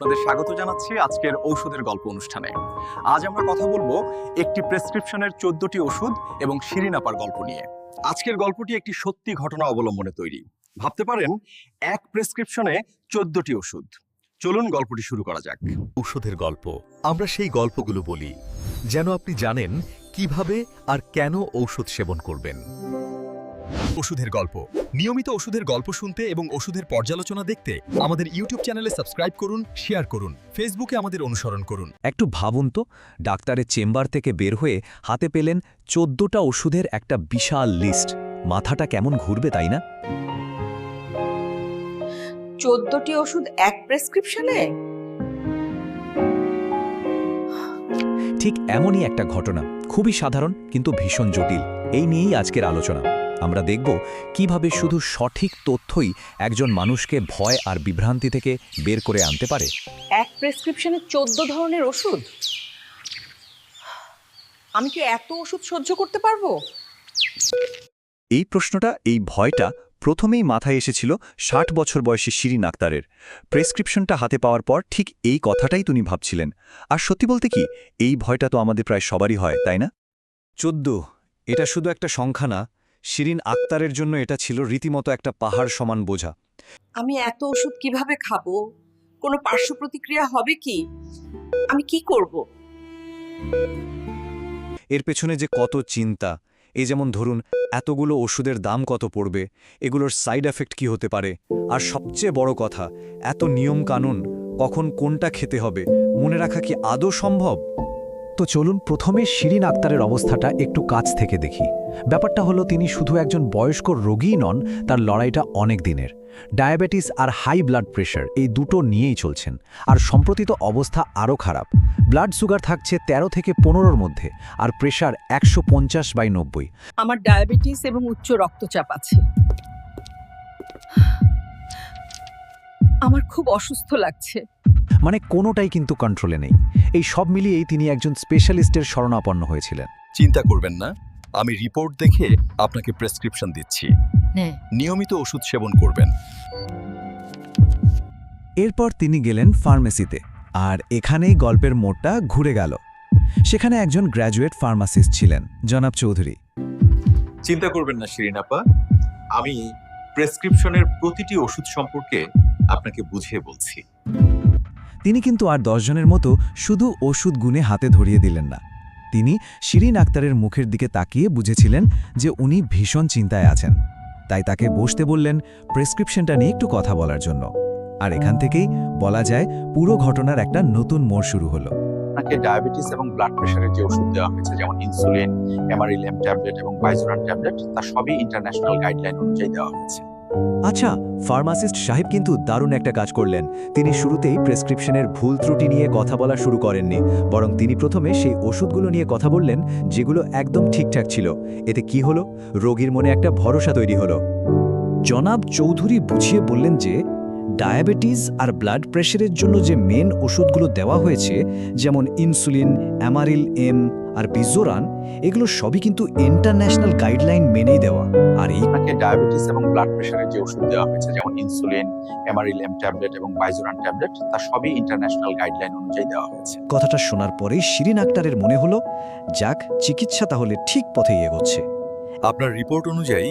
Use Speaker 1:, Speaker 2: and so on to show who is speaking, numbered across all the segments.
Speaker 1: আপনাদের স্বাগত জানাচ্ছি আজকের ঔষধের গল্প অনুষ্ঠানে। আজ আমরা কথা বলব একটি প্রেসক্রিপশনের চোদ্দটি ওষুধ এবং শিরিনাপার গল্প নিয়ে। আজকের গল্পটি একটি সত্যি ঘটনা অবলম্বনে তৈরি। ভাবতে পারেন, এক প্রেসক্রিপশনে চোদ্দটি ওষুধ। চলুন গল্পটি শুরু করা যাক।
Speaker 2: ঔষধের গল্প। আমরা সেই গল্পগুলো বলি, যেন আপনি জানেন কীভাবে আর কেন ঔষধ সেবন করবেন।
Speaker 1: ওষুধের গল্প। নিয়মিত ওষুধের গল্প শুনতে এবং ওষুধের পর্যালোচনা দেখতে আমাদের ইউটিউব চ্যানেলে সাবস্ক্রাইব করুন শেয়ার করুন ফেসবুকে আমাদের অনুসরণ করুন।
Speaker 3: একটু ভাবুন তো ডাক্তারের চেম্বার থেকে বের হয়ে হাতে পেলেন চোদ্দটা ওষুধের একটা বিশাল লিস্ট মাথাটা কেমন ঘুরবে তাই না?
Speaker 4: চোদ্দটি ওষুধ এক প্রেসক্রিপশনে
Speaker 3: ঠিক এমনই একটা ঘটনা। খুবই সাধারণ কিন্তু ভীষণ জটিল। এই নিয়েই আজকের আলোচনা। আমরা দেখব কীভাবে শুধু সঠিক তথ্যই একজন মানুষকে ভয় আর বিভ্রান্তি থেকে বের করে আনতে পারে।
Speaker 4: এক প্রেসক্রিপশনে চোদ্দ ধরনের ওষুধ। আমি কি এত ওষুধ সহ্য করতে পারব?
Speaker 3: এই প্রশ্নটা এই ভয়টা প্রথমেই মাথায় এসেছিল ষাট বছর বয়সী শিরিন আক্তারের প্রেসক্রিপশনটা হাতে পাওয়ার পর ঠিক এই কথাটাই তিনি ভাবছিলেন। আর সত্যি বলতে কি এই ভয়টা তো আমাদের প্রায় সবারই হয় তাই না? চোদ্দ এটা শুধু একটা সংখ্যা না শিরিন আক্তারের জন্য এটা ছিল রীতিমতো একটা পাহাড় সমান বোঝা।
Speaker 4: আমি এত ওষুধ কীভাবে খাব? কোনো পার্শ্ব প্রতিক্রিয়া হবে কি? আমি কি করব?
Speaker 3: এর পেছনে যে কত চিন্তা এই যেমন ধরুন এতগুলো ওষুধের দাম কত পড়বে এগুলোর সাইড এফেক্ট কি হতে পারে? আর সবচেয়ে বড় কথা এত নিয়ম কানুন কখন কোনটা খেতে হবে মনে রাখা কি আদৌ সম্ভব? তো চলুন প্রথমে শিরিন আক্তারের অবস্থাটা একটু কাছ থেকে দেখি। ব্যাপারটা হলো তিনি শুধু একজন বয়স্ক রোগীই নন তার লড়াইটা অনেক দিনের। ডায়াবেটিস আর হাই ব্লাড প্রেশার এই দুটো নিয়েই চলছেন। আর সম্প্রতি তো অবস্থা আরও খারাপ। ব্লাড সুগার থাকছে ১৩ থেকে পনেরোর মধ্যে আর প্রেশার একশো পঞ্চাশ বাই নব্বই।
Speaker 4: আমার ডায়াবেটিস এবং উচ্চ রক্তচাপ আছে। আমার খুব অসুস্থ লাগছে।
Speaker 3: মানে কোনোটাই কিন্তু কন্ট্রোলে নেই। এই সব মিলিয়েই তিনি একজন স্পেশালিস্টের শরণাপন্ন হয়েছিলেন।
Speaker 1: চিন্তা করবেন না। আমি রিপোর্ট দেখে আপনাকে প্রেসক্রিপশন দিচ্ছি।
Speaker 4: হ্যাঁ
Speaker 1: নিয়মিত ওষুধ সেবন করবেন।
Speaker 3: এরপর তিনি গেলেন ফার্মেসিতে আর এখানেই গল্পের মোড়টা ঘুরে গেল। সেখানে একজন গ্র্যাজুয়েট ফার্মাসিস্ট ছিলেন জনাব চৌধুরী।
Speaker 1: চিন্তা করবেন না শিরিনাপা আমি প্রেসক্রিপশনের প্রতিটি ওষুধ সম্পর্কে আপনাকে বুঝিয়ে বলছি।
Speaker 3: তিনি কিন্তু আর দশজনের মতো শুধু ওষুধ গুনে হাতে ধরিয়ে দিলেন না তিনি শিরিন আক্তারের মুখের দিকে তাকিয়ে বুঝেছিলেন যে উনি ভীষণ চিন্তায় আছেন। তাই তাকে বসতে বললেন প্রেসক্রিপশনটা নিয়ে একটু কথা বলার জন্য। আর এখান থেকেই বলা যায় পুরো ঘটনার একটা নতুন মোড় শুরু হলো।
Speaker 1: ডায়াবেটিস এবং ব্লাড প্রেশারের যে ওষুধ দেওয়া হয়েছে, যেমন ইনসুলিন ট্যাবলেট এবং বাইজোরান ট্যাবলেট তা সবই ইন্টারন্যাশনাল গাইডলাইন অনুযায়ী দেওয়া হয়েছে।
Speaker 3: আচ্ছা ফার্মাসিস্ট সাহেব কিন্তু দারুণ একটা কাজ করলেন। তিনি শুরুতেই প্রেসক্রিপশনের ভুল ত্রুটি নিয়ে কথা বলা শুরু করেননি, বরং তিনি প্রথমে সেই ওষুধগুলো নিয়ে কথা বললেন যেগুলো একদম ঠিকঠাক ছিল। এতে কি হলো? রোগীর মনে একটা ভরসা তৈরি হলো। জনাব চৌধুরী বুঝিয়ে বললেন যে ডায়াবেটিস আর ব্লাড প্রেশারের জন্য যে মেন ওষুধগুলো দেওয়া হয়েছে যেমন ইনসুলিন অ্যামারিল এম আর বিজোরান এগুলো সবই কিন্তু ইন্টারন্যাশনাল গাইডলাইন মেনেই দেওয়া। আর এই
Speaker 1: আপনাকে ডায়াবেটিস এবং ব্লাড প্রেশারের যে ওষুধ দেওয়া হয়েছে যেমন ইনসুলিন এমারিলেম ট্যাবলেট এবং বাইজোরান ট্যাবলেট তা সবই ইন্টারন্যাশনাল গাইডলাইন অনুযায়ী দেওয়া হয়েছে।
Speaker 3: কথাটা শোনার পরেই শিরিন আক্তারের মনে হলো যাক চিকিৎসা তাহলে ঠিক পথেই এগোচ্ছে।
Speaker 1: আপনার রিপোর্ট অনুযায়ী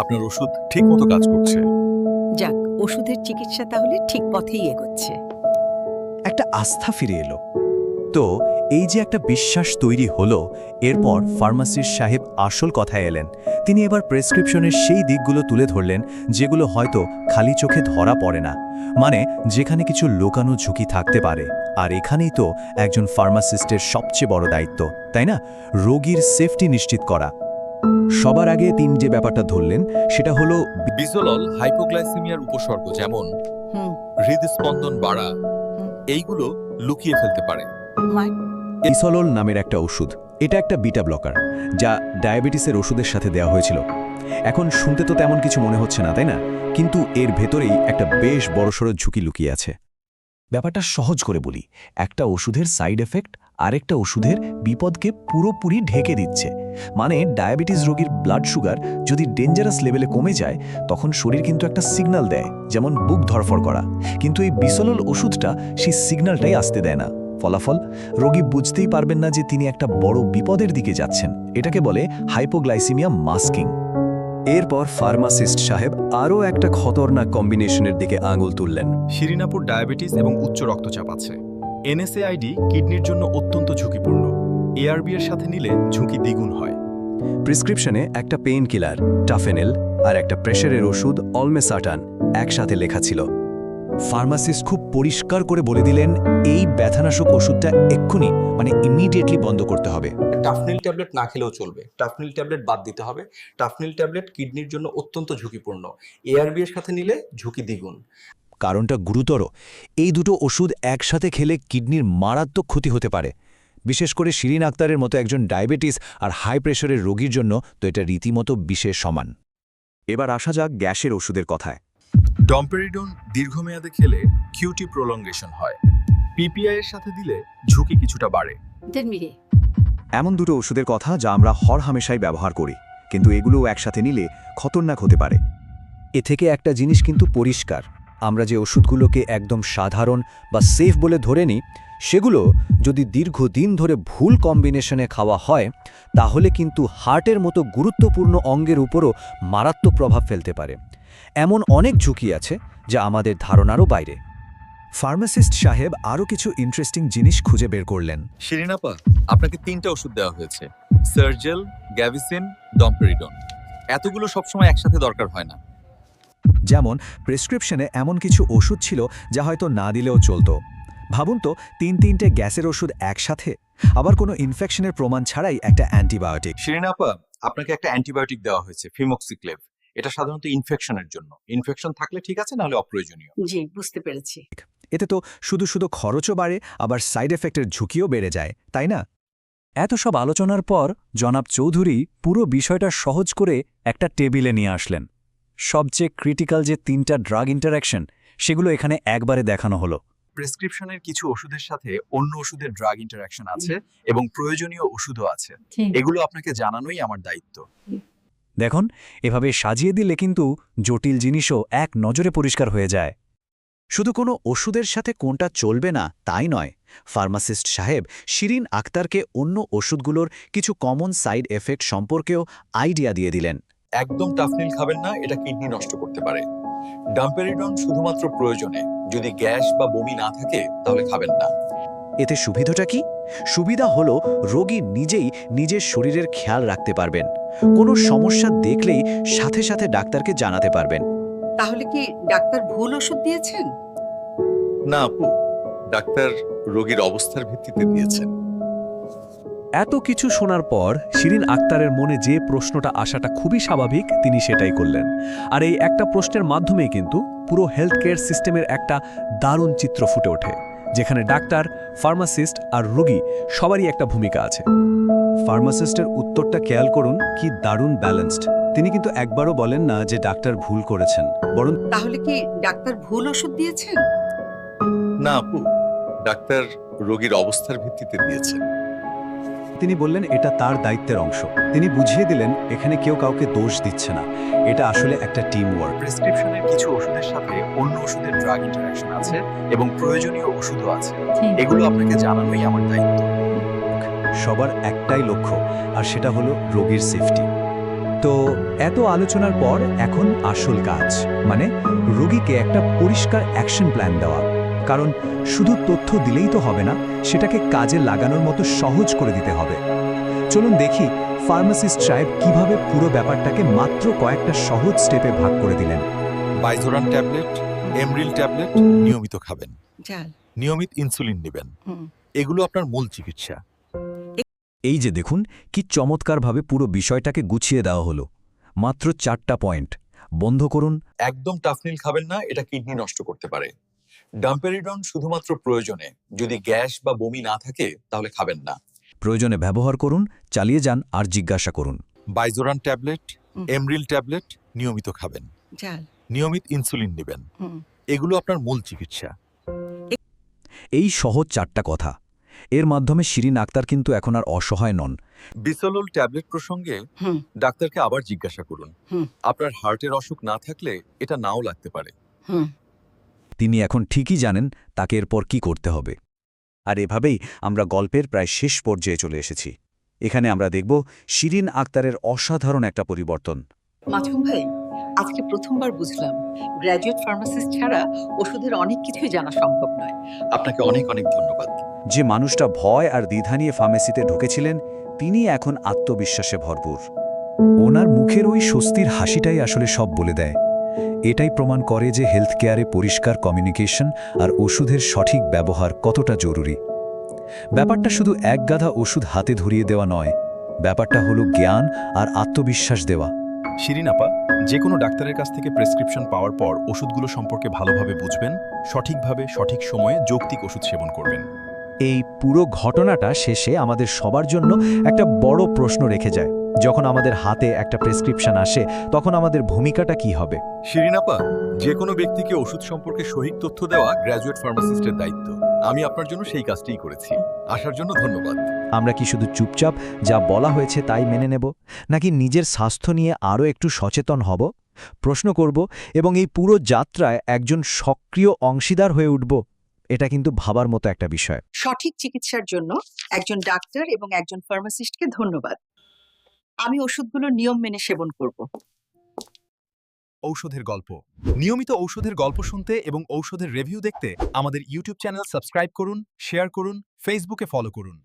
Speaker 1: আপনার ওষুধ ঠিকমতো কাজ করছে।
Speaker 4: যাক ওষুধের চিকিৎসা তাহলে ঠিক পথেই এগোচ্ছে।
Speaker 3: একটা আস্থা ফিরে এলো। তো এই যে একটা বিশ্বাস তৈরি হলো, এরপর ফার্মাসিস্ট সাহেব আসল কথায় এলেন। তিনি এবার প্রেসক্রিপশনের সেই দিকগুলো তুলে ধরলেন, যেগুলো হয়তো খালি চোখে ধরা পড়ে না। মানে যেখানে কিছু লোকানো ঝুঁকি থাকতে পারে। আর এখানেই তো একজন ফার্মাসিস্টের সবচেয়ে বড় দায়িত্ব, তাই না? রোগীর সেফটি নিশ্চিত করা। সবার আগে তিনি যে ব্যাপারটা ধরলেন সেটা হলো
Speaker 1: বিজোলল হাইপোগ্লাইসেমিয়ার উপসর্গ যেমন হৃদস্পন্দন বাড়া এইগুলো লুকিয়ে ফেলতে পারে।
Speaker 3: ইসলল নামের একটা ওষুধ। এটা একটা বিটা ব্লকার যা ডায়াবেটিসের ওষুধের সাথে দেওয়া হয়েছিল। এখন শুনতে তো তেমন কিছু মনে হচ্ছে না তাই না? কিন্তু এর ভেতরেই একটা বেশ বড়সড় ঝুঁকি লুকিয়ে আছে। ব্যাপারটা সহজ করে বলি একটা ওষুধের সাইড এফেক্ট আরেকটা ওষুধের বিপদকে পুরোপুরি ঢেকে দিচ্ছে। মানে ডায়াবেটিস রোগীর ব্লাড সুগার যদি ডেঞ্জারাস লেভেলে কমে যায়, তখন শরীর কিন্তু একটা সিগন্যাল দেয়, যেমন বুক ধরফর করা। কিন্তু এই বিসলল ওষুধটা সেই সিগন্যালটাই আসতে দেয় না। ফলাফল? রোগী বুঝতেই পারবেন না যে তিনি একটা বড় বিপদের দিকে যাচ্ছেন। এটাকে বলে হাইপোগ্লাইসিমিয়া মাস্কিং
Speaker 5: এরপর ফার্মাসিস্ট সাহেব আরও একটা খতরনাক কম্বিনেশনের দিকে আঙুল তুললেন।
Speaker 1: শিরিনাপুর ডায়াবেটিস এবং উচ্চ রক্তচাপ আছে। এনএসএআইডি কিডনির জন্য অত্যন্ত ঝুঁকিপূর্ণ। এআরবি এর সাথে নিলে ঝুঁকি দ্বিগুণ হয়।
Speaker 5: প্রেসক্রিপশনে একটা পেইন কিলার টাফেনেল আর একটা প্রেশারের ওষুধ অলমেসাটান একসাথে লেখা ছিল।
Speaker 3: ফার্মাসিস্ট খুব পরিষ্কার করে বলে দিলেন এই ব্যথানাশক ওষুধটা এক্ষুনি মানে ইমিডিয়েটলি বন্ধ করতে হবে।
Speaker 1: টাফনিল ট্যাবলেট না খেলেও চলবে। টাফনিল ট্যাবলেট বাদ দিতে হবে। টাফনিল ট্যাবলেট কিডনির জন্য অত্যন্ত ঝুঁকিপূর্ণ। এআরবি এর সাথে নিলে ঝুঁকি দ্বিগুণ।
Speaker 3: কারণটা গুরুতর। এই দুটো ওষুধ একসাথে খেলে কিডনির মারাত্মক ক্ষতি হতে পারে। বিশেষ করে শিরিন আক্তারের মতো একজন ডায়াবেটিস আর হাই প্রেশারের রোগীর জন্য তো এটা রীতিমতো বিশেষ সমান।
Speaker 5: এবার আসা যাক গ্যাসের ওষুধের কথায়।
Speaker 1: ডম্পেরিডন দীর্ঘমেয়াদে খেলে কিউটি প্রলঙ্গেশন হয়। পিপিআই এর সাথে দিলে ঝুঁকি কিছুটা বাড়ে।
Speaker 3: এমন দুটো ওষুধের কথা যা আমরা হর হামেশাই ব্যবহার করি কিন্তু এগুলোও একসাথে নিলে খতরনাক হতে পারে। এ থেকে একটা জিনিস কিন্তু পরিষ্কার। আমরা যে ওষুধগুলোকে একদম সাধারণ বা সেফ বলে ধরে নিই সেগুলো যদি দীর্ঘদিন ধরে ভুল কম্বিনেশনে খাওয়া হয় তাহলে কিন্তু হার্টের মতো গুরুত্বপূর্ণ অঙ্গের উপরও মারাত্মক প্রভাব ফেলতে পারে। এমন অনেক ঝুঁকি আছে যা আমাদের ধারণারও বাইরে। ফার্মাসিস্ট সাহেব আরও কিছু ইন্টারেস্টিং জিনিস খুঁজে বের করলেন।
Speaker 1: শিরিনাপা আপনাকে তিনটা ওষুধ দেওয়া হয়েছে। সার্জেল গ্যাভিসিন ডম্পেরিডন এতগুলো সবসময় একসাথে দরকার হয় না।
Speaker 3: যেমন প্রেসক্রিপশনে এমন কিছু ওষুধ ছিল যা হয়তো না দিলেও চলতো। ভাবুন তো তিন তিনটে গ্যাসের ওষুধ একসাথে? আবার কোনো ইনফেকশনের প্রমাণ ছাড়াই একটা অ্যান্টিবায়োটিক
Speaker 1: শিরিনাপা আপনাকে একটা অ্যান্টিবায়োটিক দেওয়া হয়েছে ফিমোক্সিক্লেভ। এটা সাধারণত ইনফেকশনের জন্য। ইনফেকশন থাকলে ঠিক আছে নাহলে অপ্রয়োজনীয়।
Speaker 6: জি বুঝতে পেরেছি।
Speaker 3: এতে তো শুধু শুধু খরচও বাড়ে আবার সাইড এফেক্টের ঝুঁকিও বেড়ে যায় তাই না? এত সব আলোচনার পর জনাব চৌধুরী পুরো বিষয়টা সহজ করে একটা টেবিলে নিয়ে আসলেন। সবচেয়ে ক্রিটিক্যাল যে তিনটা ড্রাগ ইন্টারাকশন সেগুলো এখানে একবারে দেখানো হলো।
Speaker 1: প্রেসক্রিপশনের কিছু ওষুধের সাথে অন্য ওষুধের ড্রাগ ইন্টারাকশন আছে এবং প্রয়োজনীয় ওষুধও আছে। এগুলো আপনাকে জানানোই আমার দায়িত্ব।
Speaker 3: দেখুন এভাবে সাজিয়ে দিলে কিন্তু জটিল জিনিসও এক নজরে পরিষ্কার হয়ে যায়। শুধু কোনো ওষুধের সাথে কোনটা চলবে না তাই নয়। ফার্মাসিস্ট সাহেব শিরিন আক্তারকে অন্য ওষুধগুলোর কিছু কমন সাইড এফেক্ট সম্পর্কেও আইডিয়া দিয়ে দিলেন।
Speaker 1: একদম টাফনিল খাবেন না এটা কিডনি নষ্ট করতে পারে। ডাম্পেরিডন শুধুমাত্র প্রয়োজনে। যদি গ্যাস বা বমি না থাকে তাহলে খাবেন না।
Speaker 3: এতে সুবিধাটা কি? সুবিধা হলো রোগী নিজেই নিজের শরীরের খেয়াল রাখতে পারবেন। কোনো সমস্যা দেখলেই সাথে সাথে ডাক্তারকে জানাতে পারবেন।
Speaker 4: তাহলে কি ডাক্তার ভুল ওষুধ দিয়েছেন?
Speaker 1: না আপু ডাক্তার রোগীর অবস্থার ভিত্তিতে দিয়েছেন।
Speaker 2: এত কিছু শোনার পর শিরিন আক্তারের মনে যে প্রশ্নটা আসাটা খুবই স্বাভাবিক তিনি সেটাই করলেন। আর এই একটা প্রশ্নের মাধ্যমেই কিন্তু পুরো হেলথ কেয়ার সিস্টেমের একটা দারুণ চিত্র ফুটে ওঠে যেখানে ডাক্তার ফার্মাসিস্ট আর রোগী সবারই একটা ভূমিকা আছে। ফার্মাসিস্টের উত্তরটা খেয়াল করুন কি দারুণ ব্যালেন্সড। তিনি কিন্তু একবারও বলেন না যে ডাক্তার ভুল করেছেন বরং
Speaker 4: তাহলে কি ডাক্তার ভুল ওষুধ দিয়েছেন?
Speaker 1: না আপু ডাক্তার রোগীর অবস্থার ভিত্তিতে দিয়েছেন।
Speaker 2: তিনি বললেন এটা তার দায়িত্বের অংশ। তিনি বুঝিয়ে দিলেন এখানে কেউ কাউকে দোষ দিচ্ছে না। এটা আসলে একটা টিম ওয়ার্ক
Speaker 1: প্রেসক্রিপশনের কিছু ওষুধের সাথে অন্য ওষুধের ড্রাগ ইন্টারাকশন আছে এবং প্রয়োজনীয় ওষুধও আছে। এগুলো আপনাকে জানানোই আমার দায়িত্ব।
Speaker 2: সবার একটাই লক্ষ্য আর সেটা হলো রোগীর সেফটি তো এত আলোচনার পর এখন আসল কাজ মানে রোগীকে একটা পরিষ্কার অ্যাকশন প্ল্যান দেওয়া। কারণ শুধু তথ্য দিলেই তো হবে না সেটাকে কাজে লাগানোর মতো সহজ করে দিতে হবে। চলুন দেখি ফার্মাসিস্ট সাহেব কীভাবে পুরো ব্যাপারটাকে মাত্র কয়েকটা সহজ স্টেপে ভাগ করে দিলেন।
Speaker 1: বাইজোরান ট্যাবলেট এমরিল ট্যাবলেট নিয়মিত খাবেন। নিয়মিত ইনসুলিন নেবেন। এগুলো আপনার মূল চিকিৎসা।
Speaker 3: এই যে দেখুন কি চমৎকারভাবে পুরো বিষয়টাকে গুছিয়ে দেওয়া হলো। মাত্র চারটা পয়েন্ট। বন্ধ করুন।
Speaker 1: একদম টাফনিল খাবেন না এটা কিডনি নষ্ট করতে পারে। ডাম্পেরিডন শুধুমাত্র প্রয়োজনে। যদি গ্যাস বা বমি না থাকে তাহলে খাবেন না।
Speaker 3: প্রয়োজনে ব্যবহার করুন চালিয়ে যান আর জিজ্ঞাসা করুন।
Speaker 1: বাইজোরান ট্যাবলেট। এমরিল ট্যাবলেট নিয়মিত খাবেন। নিয়মিত ইনসুলিন নেবেন। এগুলো আপনার মূল চিকিৎসা।
Speaker 3: এই সহজ চারটা কথা।
Speaker 7: এর মাধ্যমে শিরিন আক্তার কিন্তু এখন আর অসহায় নন।
Speaker 8: বিসলুল ট্যাবলেট প্রসঙ্গে ডাক্তারকে আবার জিজ্ঞাসা করুন। আপনার হার্টের অসুখ না থাকলে এটা নাও লাগতে পারে।
Speaker 7: তিনি এখন ঠিকই জানেন তাকে এরপর কি করতে হবে।
Speaker 9: আর এভাবেই আমরা গল্পের প্রায় শেষ পর্যায়ে চলে এসেছি। এখানে আমরা দেখব শিরিন আক্তারের অসাধারণ একটা পরিবর্তন।
Speaker 4: মাছুম ভাই আজকে প্রথমবার বুঝলাম গ্র্যাজুয়েট ফার্মাসিস্ট ছাড়া ওষুধের অনেক কিছুই জানা সম্ভব নয়।
Speaker 8: আপনাকে অনেক অনেক ধন্যবাদ।
Speaker 9: যে মানুষটা ভয় আর দ্বিধা নিয়ে ফার্মেসিতে ঢুকেছিলেন তিনি এখন আত্মবিশ্বাসে ভরপুর।
Speaker 7: ওনার মুখের ওই স্বস্তির হাসিটাই আসলে সব বলে দেয়। এটাই প্রমাণ করে যে হেলথ কেয়ারে পরিষ্কার কমিউনিকেশন আর ওষুধের সঠিক ব্যবহার কতটা জরুরি। ব্যাপারটা শুধু এক গাধা ওষুধ হাতে ধরিয়ে দেওয়া নয় ব্যাপারটা হলো জ্ঞান আর আত্মবিশ্বাস দেওয়া।
Speaker 1: শিরিন আপা যে কোনো ডাক্তারের কাছ থেকে প্রেসক্রিপশন পাওয়ার পর ওষুধগুলো সম্পর্কে ভালোভাবে বুঝবেন সঠিকভাবে সঠিক সময়ে যৌক্তিক ওষুধ সেবন করবেন।
Speaker 3: এই পুরো ঘটনাটা শেষে আমাদের সবার জন্য একটা বড় প্রশ্ন রেখে যায়। যখন আমাদের হাতে একটা প্রেসক্রিপশন আসে তখন আমাদের ভূমিকাটা কি হবে?
Speaker 8: শিরিনাপা যে কোনো ব্যক্তিকে ওষুধ সম্পর্কে সঠিক তথ্য দেওয়া গ্র্যাজুয়েট ফার্মাসিস্টের দায়িত্ব। আমি আপনার জন্য সেই কাজটিই করেছি। আসার জন্য ধন্যবাদ।
Speaker 3: আমরা কি শুধু চুপচাপ যা বলা হয়েছে তাই মেনে নেব নাকি নিজের স্বাস্থ্য নিয়ে আরও একটু সচেতন হব? প্রশ্ন করব এবং এই পুরো যাত্রায় একজন সক্রিয় অংশীদার হয়ে উঠব এটা কিন্তু ভাবার মতো একটা বিষয়।
Speaker 4: সঠিক চিকিৎসার জন্য একজন ডাক্তার এবং একজন ফার্মাসিস্টকে ধন্যবাদ। আমি ওষুধগুলো নিয়ম মেনে সেবন করব।
Speaker 1: ঔষধের গল্প। নিয়মিত ঔষধের গল্প শুনতে এবং ঔষধের রিভিউ দেখতে আমাদের ইউটিউব চ্যানেল সাবস্ক্রাইব করুন শেয়ার করুন ফেসবুকে ফলো করুন।